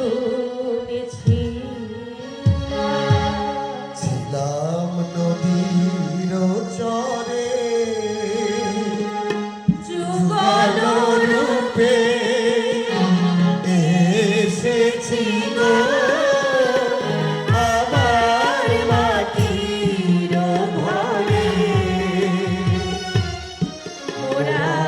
ধরেছি ছিলাম নদীর চরে যুগল রূপে এসেছি Yeah.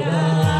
Yeah.